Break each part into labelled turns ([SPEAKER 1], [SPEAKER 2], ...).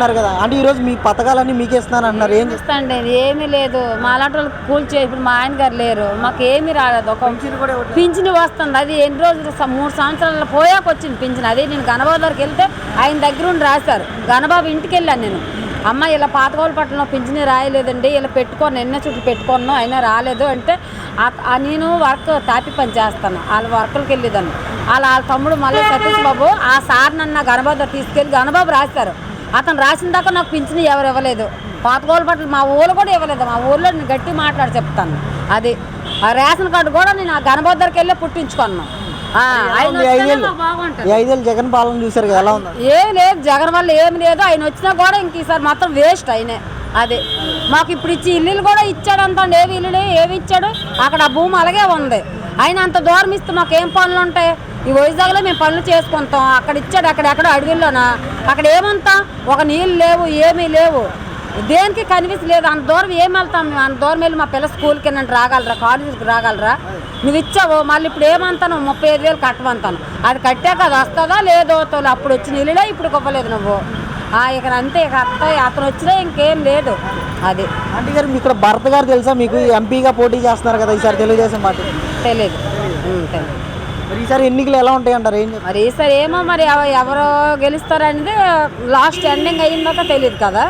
[SPEAKER 1] అన్నారు కదా. అంటే ఈ రోజు మీ పథకాలన్నీ మీకే ఇస్తున్నాను అంటున్నారు. ఏం చేస్తారు
[SPEAKER 2] ఇస్తాండి. ఏమీ లేదు. మా అలాంటి వాళ్ళు కూల్ ఇప్పుడు మా ఆయన గారు లేరు. మాకు ఏమీ రాలేదు. ఒక పింఛన్ వస్తుంది. అది ఎన్ని రోజులు మూడు సంవత్సరాల పోయాక వచ్చింది పింఛన్. అది నేను గణబాబు దగ్గరికి వెళ్తే ఆయన దగ్గర ఉండి రాశారు. గణబాబు ఇంటికి వెళ్ళాను నేను. అమ్మ ఇలా పాతకోవాలి పట్టణంలో పింఛన్ రాయలేదండి. ఇలా పెట్టుకోను. ఎన్న చుట్టూ పెట్టుకున్నాను అయినా రాలేదు అంటే నేను వర్క్ తాపి పని చేస్తాను. వాళ్ళ వర్కులకి వెళ్ళేదాన్ని. వాళ్ళ వాళ్ళ తమ్ముడు మళ్ళీ సతీష్ బాబు ఆ సార్ నన్ను గణబాబు తీసుకెళ్ళి గణబాబు రాశారు. అతను రాసిన దాకా నాకు పింఛన్ ఎవరు ఇవ్వలేదు. పాతకోళ్ళ బట్టలు మా ఊళ్ళు కూడా ఇవ్వలేదు. మా ఊళ్ళో నేను గట్టి మాట్లాడి చెప్తాను. అది ఆ రేషన్ కార్డు కూడా నేను ఆ గణబాబు దగ్గరికి వెళ్ళి పుట్టించుకున్నాను.
[SPEAKER 1] ఐదేళ్ళు. జగన్ పాలన ఎలా ఉంది?
[SPEAKER 2] ఏం లేదు జగన్ వల్ల ఏమి లేదు. ఆయన వచ్చినా కూడా ఇంక ఈసారి మొత్తం వేస్ట్ ఆయనే. అదే మాకు ఇప్పుడు ఇచ్చి ఇల్లులు కూడా ఇచ్చాడు అంత. ఏవి ఇల్లులు ఏవి ఇచ్చాడు? అక్కడ ఆ భూమి అలాగే ఉంది. ఆయన అంత దూరం ఇస్తే మాకు ఏం పనులు ఉంటాయి ఈ వైజాగ్లో మేము పనులు చేసుకుంటాం. అక్కడ ఇచ్చాడు అక్కడ ఎక్కడ అడవిల్లోనా? అక్కడ ఏమంతా ఒక నీళ్ళు లేవు ఏమీ లేవు. దేనికి కనిపించలేదు అంత దూరం ఏం వెళ్తాం మేము? అంత దూరం వెళ్ళి మా పిల్ల స్కూల్కి వెళ్ళండి రాగలరా? కాలేజీకి రాగలరా? నువ్వు ఇచ్చావు మళ్ళీ ఇప్పుడు ఏమంతాను? ముప్పై ఐదు వేలు కట్టమంతాను అది కట్టాక అది వస్తుందా లేదో తోలు? అప్పుడు వచ్చిన ఇల్లుడే ఇప్పుడు ఇవ్వలేదు నువ్వు. ఆ, అంతే ఇక అత్త అతను వచ్చినా ఇంకేం లేదు. అది.
[SPEAKER 1] అంటే గారు మీకు ఇక్కడ భరత్ గారు తెలుసా మీకు? ఎంపీగా పోటీ చేస్తున్నారు కదా ఈసారి తెలుగుదేశం పార్టీ.
[SPEAKER 2] తెలియదు
[SPEAKER 1] మరి ఈసారి ఎన్నికలు ఎలా ఉంటాయి అంటారు? ఏం
[SPEAKER 2] మరి ఈసారి ఏమో మరి ఎవ- ఎవరు గెలుస్తారనేది లాస్ట్ ఎండింగ్ అయ్యిందాక తెలియదు కదా.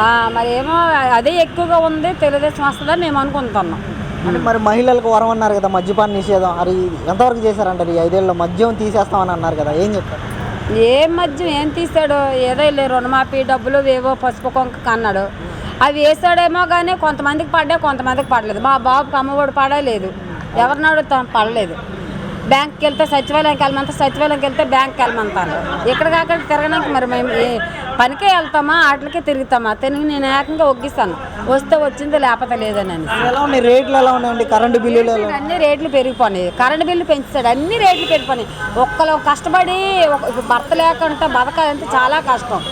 [SPEAKER 2] ఆ, మరి ఏమో అదే ఎక్కువగా ఉంది తెలుగుదేశం వస్తుందని మేము అనుకుంటున్నాం.
[SPEAKER 1] అంటే మరి మహిళలకు వరం అన్నారు కదా మద్యపాన నిషేధం. అది ఎంతవరకు చేశారంటారు? ఈ ఐదేళ్ళలో మద్యం తీసేస్తామని అన్నారు కదా ఏం చెప్తారు
[SPEAKER 2] ఏం మధ్య ఏం తీసాడు ఏదో లే రుణమాఫీ డబ్బులు ఏవో పసుపు కొంక అన్నాడు. అవి వేసాడేమో కానీ కొంతమందికి పడ్డా కొంతమందికి పడలేదు. మా బాబుకి అమ్మఒడి పడలేదు. ఎవరిని అడుగుతాం పడలేదు. బ్యాంక్కి వెళ్తే సచివాలయంకి వెళ్ళమంటే సచివాలయంకి వెళ్తే బ్యాంక్కి వెళ్ళమంటారు ఎక్కడికక్కడ తిరగడానికి మరి మేము పనికే వెళ్తామా వాటికే తిరుగుతామా? తిరిగి నేను ఏకంగా ఒగ్గిస్తాను. వస్తే వచ్చింది లేకపోతే లేదని అని
[SPEAKER 1] రేట్లు ఎలా ఉన్నాయండి? కరెంటు బిల్లులు
[SPEAKER 2] అన్ని రేట్లు పెరిగిపోయినాయి. కరెంట్ బిల్లు పెంచాడు. అన్ని రేట్లు పెరిగిపోయినాయి. ఒక్కరు కష్టపడి భర్త లేకుండా బతకాలంటే చాలా కష్టం.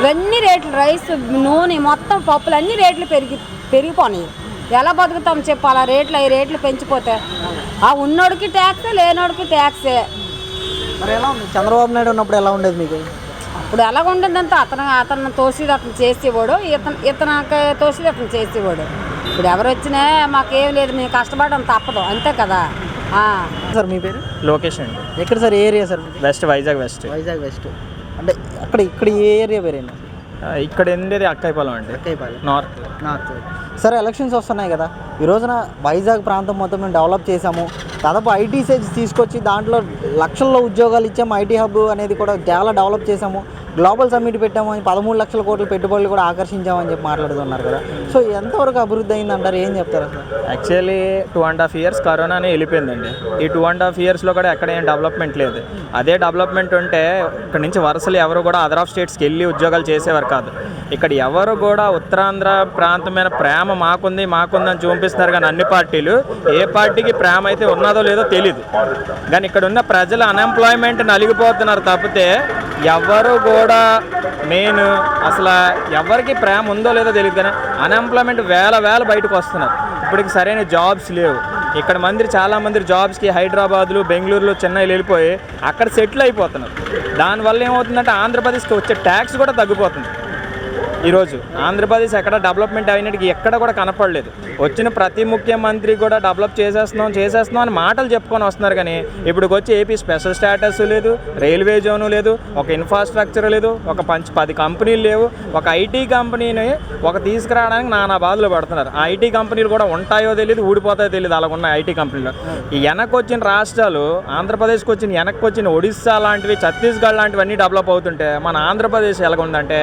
[SPEAKER 2] ఇవన్నీ రేట్లు రైస్ నూనె మొత్తం పప్పులు అన్ని రేట్లు పెరిగి పెరిగిపోయినాయి. ఎలా బతుకుతాం చెప్పు అలా రేట్లు అవి రేట్లు పెంచిపోతే. ఆ ఉన్నోడికి ట్యాక్సే లేనోడికి ట్యాక్సే.
[SPEAKER 1] మరి ఎలా ఉంది? చంద్రబాబు నాయుడు ఉన్నప్పుడు ఎలా ఉండేది మీకు?
[SPEAKER 2] అప్పుడు ఎలా ఉండిందంటే అతను అతను తోసిది అతను చేసేవాడు. ఇతను ఇతనికి తోసిది అతను చేసేవాడు. ఇప్పుడు ఎవరు వచ్చినా మాకేం లేదు మేము కష్టపడడం తప్పదు. అంతే కదా? ఆ.
[SPEAKER 1] సార్ మీ పేరు?
[SPEAKER 3] లొకేషన్ అండి.
[SPEAKER 1] ఎక్కడ sir area sir?
[SPEAKER 3] West Vizag west.
[SPEAKER 1] Vizag west. అంటే అక్కడ ఇక్కడ ఏ ఏరియా పేరేనా
[SPEAKER 3] ఇక్కడ ఉండేది అక్కాయిపాలెం అండి.
[SPEAKER 1] అక్కయ్యపాలెం
[SPEAKER 3] నార్త్
[SPEAKER 1] నార్త్ సరే ఎలక్షన్స్ వస్తున్నాయి కదా. ఈ రోజున వైజాగ్ ప్రాంతం మొత్తం మేము డెవలప్ చేసాము దాదాపు ఐటీ సెజ్ తీసుకొచ్చి దాంట్లో లక్షల్లో ఉద్యోగాలు ఇచ్చాము. ఐటీ హబ్ అనేది కూడా చాలా డెవలప్ చేసాము గ్లోబల్ సమ్మిట్ పెట్టామని పదమూడు లక్షల కోట్ల పెట్టుబడులు కూడా ఆకర్షించామని చెప్పి మాట్లాడుతున్నారు కదా. సో ఎంతవరకు అభివృద్ధి అయింది అంటారు ఏం చెప్తారు అసలు?
[SPEAKER 3] Actually two and half years కరోనానే వెళ్ళిపోయిందండి. ఈ టూ అండ్ హాఫ్ ఇయర్స్లో కూడా ఎక్కడ ఏం డెవలప్మెంట్ లేదు. అదే డెవలప్మెంట్ ఉంటే ఇక్కడ నుంచి వరుసలు ఎవరు కూడా అదర్ ఆఫ్ స్టేట్స్కి వెళ్ళి ఉద్యోగాలు చేసేవారు కాదు. ఇక్కడ ఎవరు కూడా ఉత్తరాంధ్ర ప్రాంతమైన ప్రేమ మాకుంది మాకుందని చూపిస్తున్నారు కానీ అన్ని పార్టీలు ఏ పార్టీకి ప్రేమ అయితే ఉన్నదో లేదో తెలియదు కానీ ఇక్కడ ఉన్న ప్రజలు అన్ఎంప్లాయ్మెంట్ నలిగిపోతున్నారు తప్పితే ఎవరు కూడా నేను అసలు ఎవరికి ప్రేమ ఉందో లేదో తెలియదు కానీ అన్ఎంప్లాయ్మెంట్ వేల వేల బయటకు వస్తున్నారు. ఇప్పటికి సరైన జాబ్స్ లేవు. ఇక్కడ మంది చాలా మంది జాబ్స్కి హైదరాబాద్లు బెంగళూరులో చెన్నైలు వెళ్ళిపోయి అక్కడ సెటిల్ అయిపోతున్నారు. దానివల్ల ఏమవుతుందంటే ఆంధ్రప్రదేశ్కి వచ్చే ట్యాక్స్ కూడా తగ్గిపోతుంది. ఈరోజు ఆంధ్రప్రదేశ్ ఎక్కడ డెవలప్మెంట్ అయినట్టుగా ఎక్కడ కూడా కనపడలేదు. వచ్చిన ప్రతి ముఖ్యమంత్రి కూడా డెవలప్ చేసేస్తున్నాం చేసేస్తున్నాం అని మాటలు చెప్పుకొని వస్తున్నారు కానీ ఇప్పుడు వచ్చి ఏపీ స్పెషల్ స్టేటస్ లేదు రైల్వే జోను లేదు ఒక ఇన్ఫ్రాస్ట్రక్చర్ లేదు ఒక పంచ్ పది కంపెనీలు లేవు ఒక ఐటీ కంపెనీని ఒక తీసుకురావడానికి నానా బాధలు పడుతున్నారు. ఆ ఐటీ కంపెనీలు కూడా ఉంటాయో తెలియదు ఊడిపోతాయో తెలియదు అలా ఉన్న ఐటీ కంపెనీలు. ఈ వెనక్కి వచ్చిన రాష్ట్రాలు ఆంధ్రప్రదేశ్కి వచ్చిన వెనక్కి వచ్చిన ఒడిస్సా లాంటివి ఛత్తీస్గఢ్ లాంటివన్నీ డెవలప్ అవుతుంటే మన ఆంధ్రప్రదేశ్ ఎలాగ ఉందంటే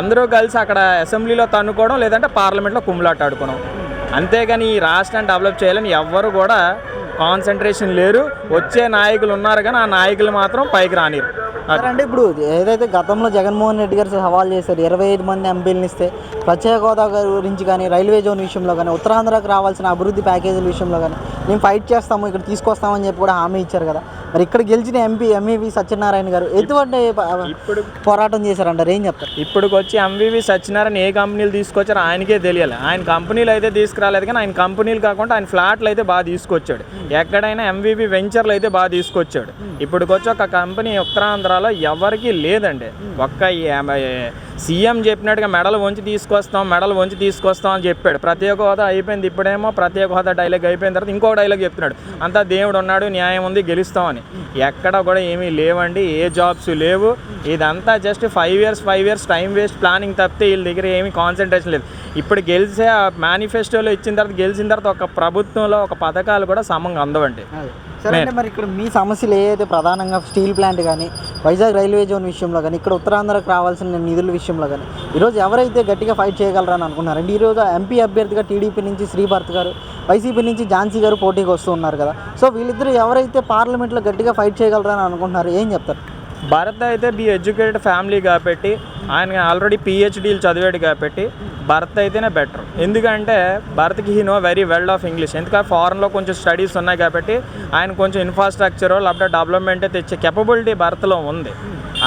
[SPEAKER 3] అందరూ కలిసి అక్కడ అసెంబ్లీలో తన్నుకోవడం లేదంటే పార్లమెంట్లో కుమ్ములాట ఆడుకోవడం అంతేగాని ఈ రాష్ట్రాన్ని డెవలప్ చేయాలని ఎవ్వరు కూడా కాన్సన్ట్రేషన్ లేరు. వచ్చే నాయకులు ఉన్నారు కానీ ఆ నాయకులు మాత్రం పైకి రానిరు.
[SPEAKER 1] అంటే ఇప్పుడు ఏదైతే గతంలో జగన్మోహన్ రెడ్డి గారు సవాల్ చేశారు ఇరవై ఐదు మంది ఎంపీలను ఇస్తే ప్రత్యేక హోదా గురించి కానీ రైల్వే జోన్ విషయంలో కానీ ఉత్తరాంధ్రకు రావాల్సిన అభివృద్ధి ప్యాకేజీల విషయంలో కానీ మేము ఫైట్ చేస్తాము ఇక్కడ తీసుకొస్తామని చెప్పి కూడా హామీ ఇచ్చారు కదా. మరి ఇక్కడ గెలిచిన ఎంపీ ఎంఈవి సత్యనారాయణ గారు ఎటువంటి
[SPEAKER 3] ఇప్పుడు
[SPEAKER 1] పోరాటం చేశారంటారు? ఏం చెప్తారు?
[SPEAKER 3] ఇప్పటికి వచ్చి ఎంవివి సత్యనారాయణ ఏ కంపెనీలు తీసుకొచ్చారో ఆయనకే తెలియాలి. ఆయన కంపెనీలు అయితే తీసుకురాలేదు కానీ ఆయన కంపెనీలు కాకుండా ఆయన ఫ్లాట్లు అయితే బాగా తీసుకొచ్చాడు. ఎక్కడైనా ఎంవివి వెంచర్లు అయితే బాగా తీసుకొచ్చాడు. ఇప్పటికి వచ్చి ఒక కంపెనీ ఉత్తరాంధ్రలో ఎవరికీ లేదండి. ఒక్క సీఎం చెప్పినట్టుగా మెడలు వంచి తీసుకొస్తాం మెడలు వంచి తీసుకొస్తాం అని చెప్పాడు. ప్రత్యేక హోదా అయిపోయింది ఇప్పుడేమో ప్రత్యేక హోదా డైలాగ్ అయిపోయిన తర్వాత ఇంకో డైలాగ్ చెప్తున్నాడు. అంతా దేవుడు ఉన్నాడు న్యాయం ఉంది గెలుస్తామని. ఎక్కడ కూడా ఏమీ లేవండి ఏ జాబ్స్ లేవు. ఇదంతా just five years five years time waste planning తప్పితే వీళ్ళ దగ్గర ఏమీ కాన్సన్ట్రేషన్ లేదు. ఇప్పుడు గెలిచే ఆ మేనిఫెస్టోలో ఇచ్చిన తర్వాత గెలిచిన తర్వాత ఒక ప్రభుత్వంలో ఒక పథకాలు కూడా సమంగా అందవండి.
[SPEAKER 1] సరే అంటే మరి ఇక్కడ మీ సమస్యలు ఏదైతే ప్రధానంగా స్టీల్ ప్లాంట్ కానీ వైజాగ్ రైల్వే జోన్ విషయంలో కానీ ఇక్కడ ఉత్తరాంధ్రకు రావాల్సిన నిధుల విషయంలో కానీ ఈరోజు ఎవరైతే గట్టిగా ఫైట్ చేయగలరని అనుకున్నారండి ఈరోజు ఎంపీ అభ్యర్థిగా టీడీపీ నుంచి శ్రీభారత్ గారు వైసీపీ నుంచి ఝాన్సీ గారు పోటీకి వస్తూ ఉన్నారు కదా. సో వీళ్ళిద్దరూ ఎవరైతే పార్లమెంట్లో గట్టిగా ఫైట్ చేయగలరని అనుకుంటున్నారు ఏం చెప్తారు?
[SPEAKER 3] భరత్ అయితే బి ఎడ్యుకేటెడ్ ఫ్యామిలీ కాబట్టి ఆయన ఆల్రెడీ పిహెచ్డీలు చదివాడు కాబట్టి భరత్ అయితేనే బెటర్ ఎందుకంటే భరత్కి he know very well of English ఎందుకంటే ఫారెన్లో కొంచెం స్టడీస్ ఉన్నాయి కాబట్టి ఆయన కొంచెం ఇన్ఫ్రాస్ట్రక్చర్ లేకపోతే డెవలప్మెంట్ తెచ్చే కెపబిలిటీ భరత్లో ఉంది.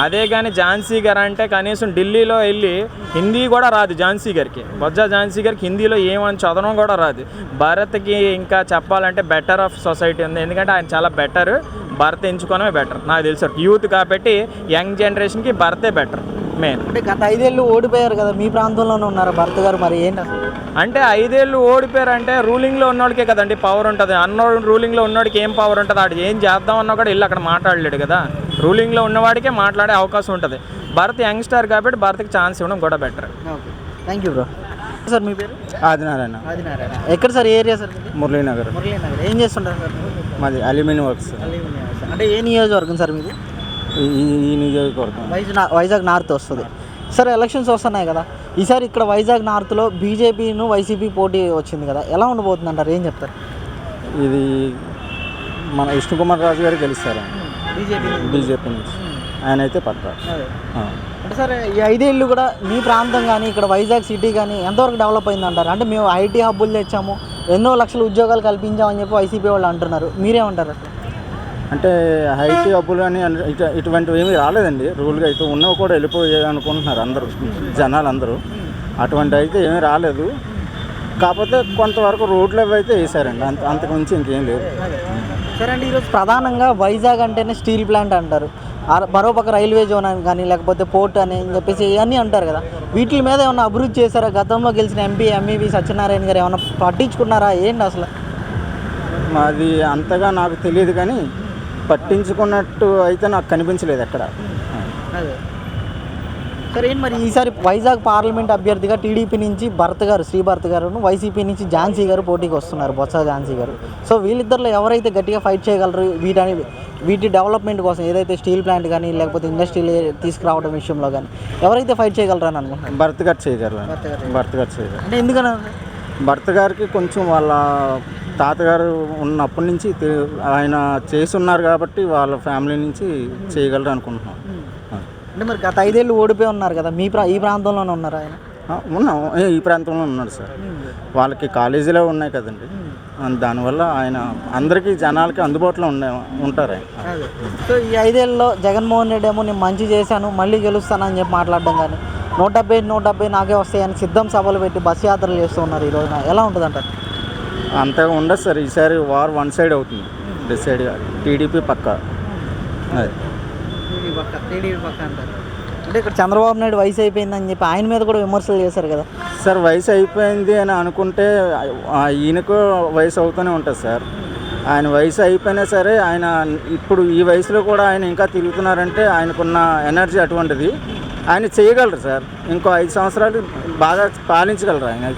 [SPEAKER 3] అదే కానీ ఝాన్సీ గారు అంటే కనీసం ఢిల్లీలో వెళ్ళి హిందీ కూడా రాదు ఝాన్సీ గారికి. బొజ్జా ఝాన్సీ గారికి హిందీలో ఏమని చదవడం కూడా రాదు. భారత్కి ఇంకా చెప్పాలంటే బెటర్ ఆఫ్ సొసైటీ ఉంది. ఎందుకంటే ఆయన చాలా బెటర్ భరత్ ఎంచుకోవడమే బెటర్ నాకు తెలుసు యూత్ కాబట్టి యంగ్ జనరేషన్కి భరతే బెటర్ మెయిన్
[SPEAKER 1] అంటే గత ఐదేళ్ళు ఓడిపోయారు కదా మీ ప్రాంతంలోనే ఉన్నారు భరత్ గారు మరి? ఏంటి అసలు?
[SPEAKER 3] అంటే ఐదేళ్ళు ఓడిపోయారంటే రూలింగ్లో ఉన్నోడికే కదండి పవర్ ఉంటుంది. అన్నోడు రూలింగ్లో ఉన్నోడికి ఏం పవర్ ఉంటుంది? ఆడు ఏం చేద్దాం అన్నా కూడా వెళ్ళి అక్కడ మాట్లాడలేడు కదా. రూలింగ్లో ఉన్నవాడికే మాట్లాడే అవకాశం ఉంటుంది. భరత్ యంగ్స్టర్ కాబట్టి భరత్కి ఛాన్స్ ఇవ్వడం కూడా better
[SPEAKER 1] okay. Thank you bro sir మీ పేరు?
[SPEAKER 4] ఆదినారాయణ.
[SPEAKER 1] ఆదినారాయణ. ఎక్కడ sir area sir?
[SPEAKER 4] Muralinagar.
[SPEAKER 1] Muralinagar. ఏం చేస్తుంటారు సార్?
[SPEAKER 4] మాది అల్యూమినియం వర్క్స్
[SPEAKER 1] అంటే ఏ నియోజకవర్గం సార్ మీది?
[SPEAKER 4] ఈ నియోజకవర్గం.
[SPEAKER 1] వైజాగ్ వైజాగ్ నార్త్ వస్తుంది. సార్ ఎలక్షన్స్ వస్తున్నాయి కదా. ఈసారి ఇక్కడ వైజాగ్ నార్త్లో బీజేపీను వైసీపీ పోటీ వచ్చింది కదా. ఎలా ఉండబోతుంది అంటారు ఏం చెప్తారు?
[SPEAKER 4] ఇది మన విష్ణుకుమార్ రాజు గారు గెలుస్తారు.
[SPEAKER 1] బీజేపీ
[SPEAKER 4] బీజేపీ నుంచి. ఆయన అయితే ఆ.
[SPEAKER 1] అంటే సార్ ఈ ఐదేళ్ళు కూడా మీ ప్రాంతం కానీ ఇక్కడ వైజాగ్ సిటీ కానీ ఎంతవరకు డెవలప్ అయింది అంటారు అంటే మేము ఐటీ హబ్బులు తెచ్చాము ఎన్నో లక్షల ఉద్యోగాలు కల్పించామని చెప్పి వైసీపీ వాళ్ళు అంటున్నారు. మీరేమంటారు అసలు?
[SPEAKER 4] అంటే హైటీ అప్పులు అని అన్- ఇటు- ఇటువంటివి ఏమీ రాలేదండి. రూల్గా అయితే ఉన్నవి కూడా వెళ్ళిపోయాయి అనుకుంటున్నారు అందరూ జనాలు అందరూ అటువంటి అయితే ఏమీ రాలేదు. కాకపోతే కొంతవరకు రోడ్లు అవి అయితే వేసారండి అంత అంతకుమించి ఇంకేం లేదు.
[SPEAKER 1] సరే అండి ఈరోజు ప్రధానంగా వైజాగ్ అంటేనే స్టీల్ ప్లాంట్ అంటారు. ఆ- మరోపక్క రైల్వే జోన్ అని కానీ లేకపోతే పోర్ట్ అని చెప్పేసి ఇవన్నీ అంటారు కదా. వీటి మీద ఏమన్నా అభివృద్ధి చేశారా? గతంలో గెలిచిన ఎంపీ ఎంఈవి సత్యనారాయణ గారు ఏమన్నా పట్టించుకున్నారా? ఏంటి అసలు?
[SPEAKER 4] మాది అంతగా నాకు తెలియదు కానీ పట్టించుకున్నట్టు అయితే నాకు కనిపించలేదు ఎక్కడ
[SPEAKER 1] సరే మరి ఈసారి వైజాగ్ పార్లమెంట్ అభ్యర్థిగా టీడీపీ నుంచి భరత్ గారు శ్రీ భరత్ గారు వైసీపీ నుంచి ఝాన్సీ గారు పోటీకి వస్తున్నారు బొత్స ఝాన్సీ గారు. సో వీళ్ళిద్దరిలో ఎవరైతే గట్టిగా ఫైట్ చేయగలరు వీటని వీటి డెవలప్మెంట్ కోసం ఏదైతే స్టీల్ ప్లాంట్ కానీ లేకపోతే ఇండస్ట్రీలు తీసుకురావడం విషయంలో కానీ ఎవరైతే ఫైట్ చేయగలరు అని అనుకుంటున్నారు?
[SPEAKER 4] భర్త గారు చేయగలరు. భర్త గారు చేయగలరు.
[SPEAKER 1] అంటే ఎందుకని?
[SPEAKER 4] భర్త గారికి కొంచెం వాళ్ళ తాతగారు ఉన్నప్పటి నుంచి ఆయన చేసి ఉన్నారు కాబట్టి వాళ్ళ ఫ్యామిలీ నుంచి చేయగలరు అనుకుంటున్నాం.
[SPEAKER 1] అంటే మరి గత ఐదేళ్ళు ఓడిపోయి ఉన్నారు కదా మీ ప్రా ఈ ప్రాంతంలోనే ఉన్నారు ఆయన?
[SPEAKER 4] ఉన్నాం. ఈ ప్రాంతంలో ఉన్నారు సార్. వాళ్ళకి కాలేజీలో ఉన్నాయి కదండి. దానివల్ల ఆయన అందరికీ జనాలకి అందుబాటులో ఉండే ఉంటారు ఆయన.
[SPEAKER 1] సో ఈ ఐదేళ్ళలో జగన్మోహన్ రెడ్డి ఏమో నేను మంచి చేశాను మళ్ళీ గెలుస్తానని చెప్పి మాట్లాడడం కానీ నూట డెబ్బై నూట డెబ్బై నాకే వస్తాయని సిద్ధం సభలు పెట్టి బస్ యాత్రలు చేస్తూ ఉన్నారు ఈ రోజున. ఎలా ఉంటుంది అంటారు
[SPEAKER 4] అంతగా ఉండదు సార్ ఈసారి వార్ వన్ సైడ్ అవుతుంది. డిసైడ్ టీడీపీ పక్క. అది.
[SPEAKER 1] అంటే ఇక్కడ చంద్రబాబు నాయుడు వయసు అయిపోయిందని చెప్పి ఆయన మీద కూడా విమర్శలు చేశారు కదా.
[SPEAKER 4] సార్ వయసు అయిపోయింది అని అనుకుంటే ఈయనకు వయసు అవుతూనే ఉంటుంది సార్. ఆయన వయసు అయిపోయినా సరే ఆయన ఇప్పుడు ఈ వయసులో కూడా ఆయన ఇంకా తిరుగుతున్నారంటే ఆయనకున్న ఎనర్జీ అటువంటిది. ఆయన చేయగలరు సార్. ఇంకో ఐదు సంవత్సరాలు బాగా పాలించగలరు ఆయన.